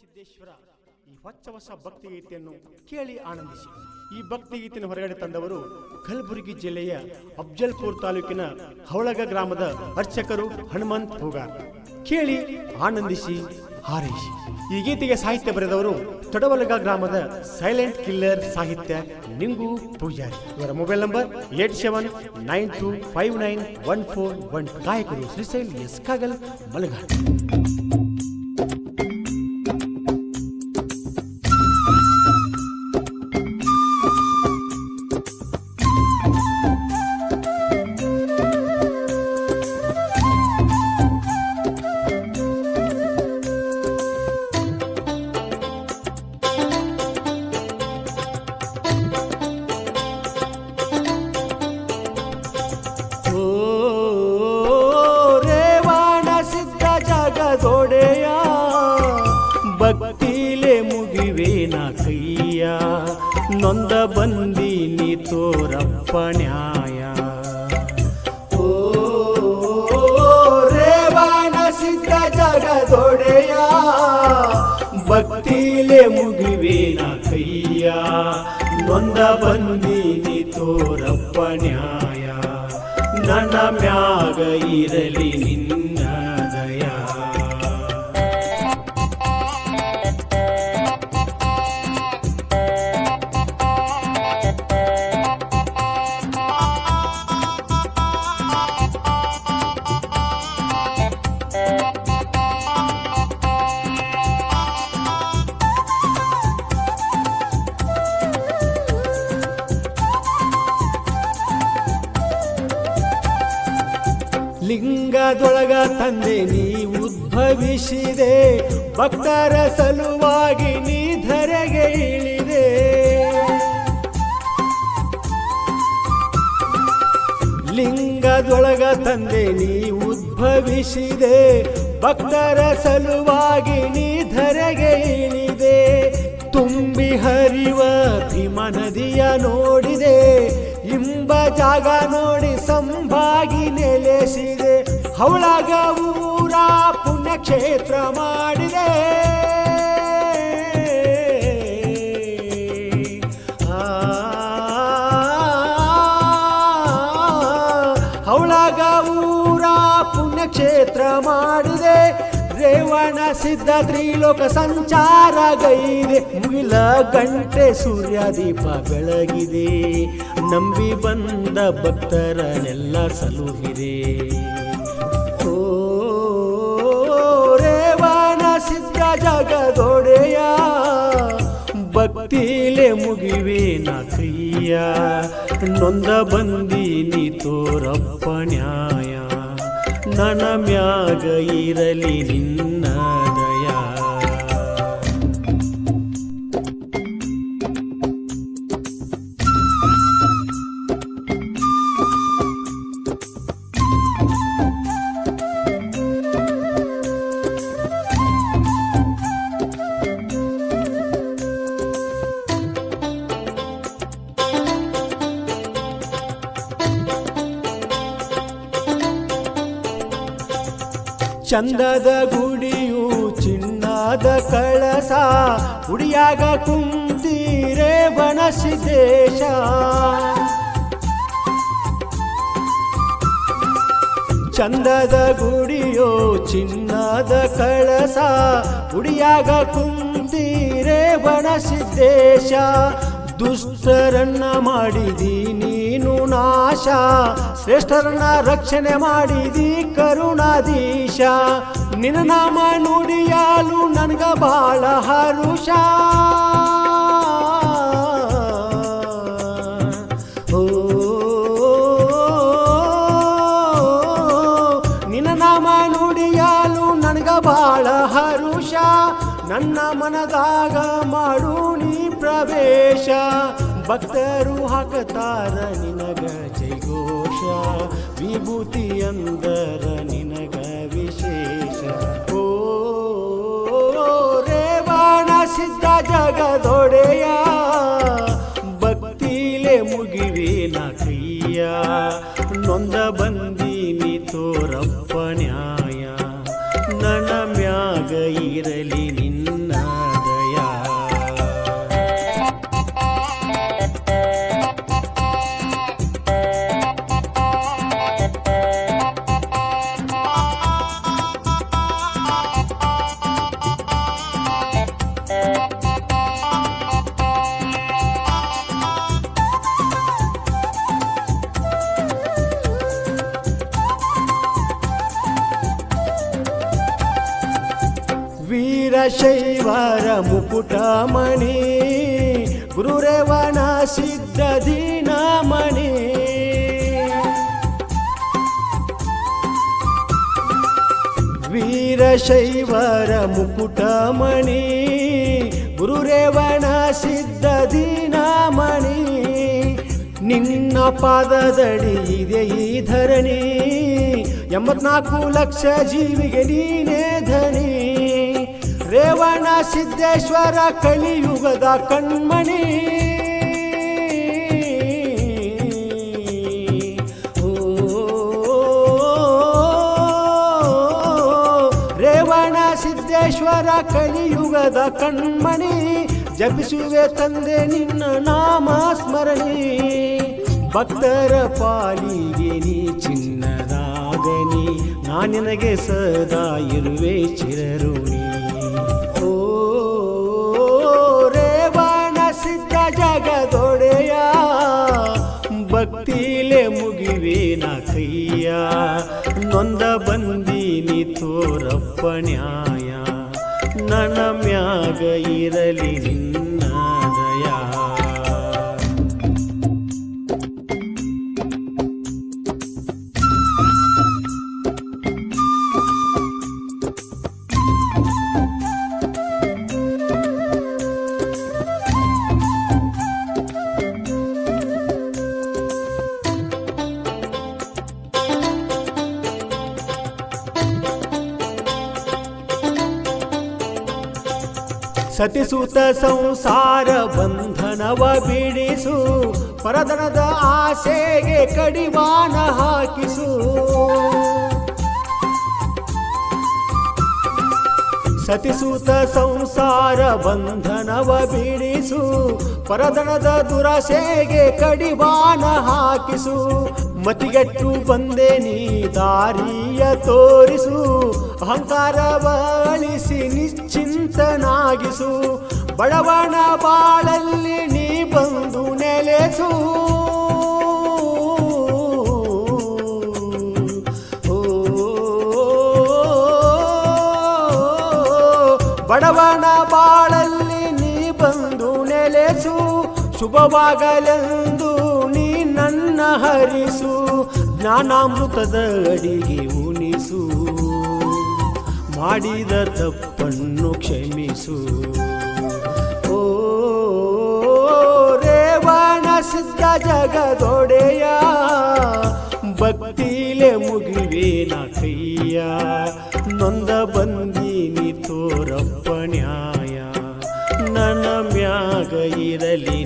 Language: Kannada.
ಸಿದ್ದೇಶ್ವರ, ಈ ಹೊಚ್ಚ ಹೊಸ ಭಕ್ತಿಗೀತೆಯನ್ನು ಕೇಳಿ ಆನಂದಿಸಿ. ಈ ಭಕ್ತಿಗೀತೆಯನ್ನು ಹೊರಗಡೆ ತಂದವರು ಕಲಬುರಗಿ ಜಿಲ್ಲೆಯ ಅಫ್ಜಲ್ಪುರ್ ತಾಲೂಕಿನ ಹವಳಗ ಗ್ರಾಮದ ಅರ್ಚಕರು ಹನುಮಂತ್ ಹೋಗಾರ್. ಕೇಳಿ ಆನಂದಿಸಿ, ಹಾರೈಸಿ. ಈ ಗೀತೆಗೆ ಸಾಹಿತ್ಯ ಬರೆದವರು ತೊಡವಲಗ ಗ್ರಾಮದ ಸೈಲೆಂಟ್ ಕಿಲ್ಲರ್ ಸಾಹಿತ್ಯ ನಿಂಗು ಪೂಜಾರಿ. ಇವರ mobile number eight seven nine two five nine one four one ಗಾಯಕರು ಶ್ರೀಶೈಲ್ ಎಸ್ ಕಾಗಲ್ ಮಲಗಾಡ್ ತೋರಪ್ಪ ನ್ಯಾಯ ಓ, ರೇವಾಣ ಸಿದ್ಧ ಜಗದೊಡೆಯ, ಭಕ್ತಿಲೆ ಮುಗಿವೇನ ಕೈಯ, ನೊಂದ ಬಂದೀನಿ ತೋರಪ್ಪ ನ್ಯಾಯ. ನನ್ನ ಮ್ಯಾಗ ಇರಲಿ ನಿನ್ನ ಲಿಂಗದೊಳಗ ತಂದೆ, ನೀ ಉದ್ಭವಿಸಿದೆ. ಭಕ್ತರ ಸಲುವಾಗಿ ನೀ ಧರೆಗೆ ಇಳಿದೆ. ಲಿಂಗದೊಳಗ ತಂದೆ, ನೀ ಉದ್ಭವಿಸಿದೆ. ಭಕ್ತರ ಸಲುವಾಗಿ ನೀ ಧರೆಗೆ ಇಳಿದೆ. ತುಂಬಿ ಹರಿವ ಭೀಮ ನದಿಯ ನೋಡಿದೆ. ಇಂಬ ಜಾಗ ನೋಡಿ ಸಂಭಾಗಿ ನೆಲೆಸಿದೆ. ಹವಳಗ ಊರ ಪುಣ್ಯಕ್ಷೇತ್ರ ಮಾಡಿದೆ ಹವಳಗ ಊರ ಪುಣ್ಯಕ್ಷೇತ್ರ ಮಾಡಿದೆ ರೇವಣ ಸಿದ್ಧ ತ್ರಿಲೋಕ ಸಂಚಾರ ಗೈದೆ ಮುಗಿಲ ಗಂಟೆ ಸೂರ್ಯ ದೀಪ ಬೆಳಗಿದೆ ನಂಬಿ ಬಂದ ಭಕ್ತರನ್ನೆಲ್ಲ ಸಲುಹಿದೆ ಜಗದೊಡೆಯ. ಭಕ್ತಿಲೆ ಮುಗಿವೇನ ಕೈಯ ನೊಂದ ಬಂದೀನಿ ತೋರಪ್ಪ ನ್ಯಾಯ. ನನ್ನ ಮ್ಯಾಗ ಇರಲಿ ನಿನ್ನ ಚಂದದ ಗುಡಿಯು ಚಿನ್ನದ ಕಳಸ, ಗುಡಿಯಾಗ ಕುಂತೀರೆ ಬಣಸಿದೇಶ ಚಂದದ ಗುಡಿಯೋ ಚಿನ್ನದ ಕಳಸ, ಗುಡಿಯಾಗ ಕುಂತೀರೆ ಬಣಸಿದೇಶ ದುಷ್ಟರನ್ನ ಮಾಡಿದಿ ನೀನು ನಾಶ ಶ್ರೇಷ್ಠರನ್ನ ರಕ್ಷಣೆ ಮಾಡಿದಿ ಕರುಣಾಧೀಶ. ನಿನ್ನ ನಾಮ ನುಡಿಯಾಲು ನನ್ಗ ಬಾಳ ಹರುಷ. ನಿನ್ನ ನಾಮ ನುಡಿಯಾಲು ನನಗ ಬಾಳ ಹರುಷ. ನನ್ನ ಮನದಾಗ ಮಾಡು ನೀ ಪ್ರವೇಶ. ಭಕ್ತರು ಹಾಕತಾರ ನಿನಗ ವಿಭೂತಿ ಅಂದರ ನಿನಗ ವಿಶೇಷ. ಓ ರೇವಾಣ ಸಿದ್ಧ ಜಗದೊಡೆಯ ವೀರಶೈವರ ಮುಕುಟಮಣಿ ಗುರುರೇವಣ ಸಿದ್ಧ ದೀನಮಣಿ. ವೀರಶೈವರ ಮುಕುಟಮಣಿ ಗುರುರೇವಣ ಸಿದ್ಧ ದೀನಮಣಿ. ನಿನ್ನ ಪಾದದಡಿ ಇದೆ ಈ ಧರಣಿ, ಎಂಬತ್ನಾಲ್ಕು ಲಕ್ಷ ಜೀವಿಗೆ ನೀನೇ ಧನಿ. ರೇವಣ ಸಿದ್ದೇಶ್ವರ ಕಲಿಯುಗದ ಕಣ್ಮಣಿ. ರೇವಣ ಸಿದ್ದೇಶ್ವರ ಕಲಿಯುಗದ ಕಣ್ಮಣಿ. ಜಪಿಸುವೆ ತಂದೆ ನಿನ್ನ ನಾಮ ಸ್ಮರಣಿ. ಭಕ್ತರ ಪಾಲಿಗೆ ನೀ ಚಿನ್ನದಾಗನಿ ನಾನಿನಗೆ ಸದಾ ಇರುವೆ ಚಿರಋಣಿ. ತೋರಪ್ಪ ನ್ಯಾಯ ನನ್ನ ಮ್ಯಾಗ ಇರಲಿ ನಿನ್ನ ಸತಿಸುತ ಸಂಸಾರ ಬಂಧನವ ಬಿಡಿಸು ಪರದನದ ಆಸೆಗೆ ಕಡಿವಾಣ ಹಾಕಿಸು. ಸತಿಸುತ ಸಂಸಾರ ಬಂಧನವ ಬಿಡಿಸು ಪರದನದ ದುರಾಸೆಗೆ ಕಡಿವಾಣ ಹಾಕಿಸು. ಮತಿಗೆಟ್ಟು ಬಂದೆ ನೀ ದಾರಿಯ ತೋರಿಸು, ಅಹಂಕಾರ ಬಳಿಸಿ ನಿಶ್ಚಿಂತನಾಗಿಸು. ಬಡವಣ ಬಾಳಲ್ಲಿ ನೀ ಬಂದು ನೆಲೆಸು. ಬಡವನ ಬಾಳಲ್ಲಿ ನೀ ಬಂದು ನೆಲೆಸು, ಶುಭವಾಗಲೆಂದು ನೀ ನನ್ನ ಹರಿಸು, ಜ್ಞಾನಾಮೃತದ ಅಡಿಗೆ ಉಣಿಸು, ಮಾಡಿದ ತಪ್ಪನ್ನು ಕ್ಷಮಿಸು. ಓ, ರೇವಣ ಜಗದೊಡೆಯ, ಭಕ್ತಿಲೆ ಮುಗಿವೇನ ಕೈಯ, ನೊಂದ ಬಂದೀನಿ ತೋರಪ್ಪ. ಇರಲಿ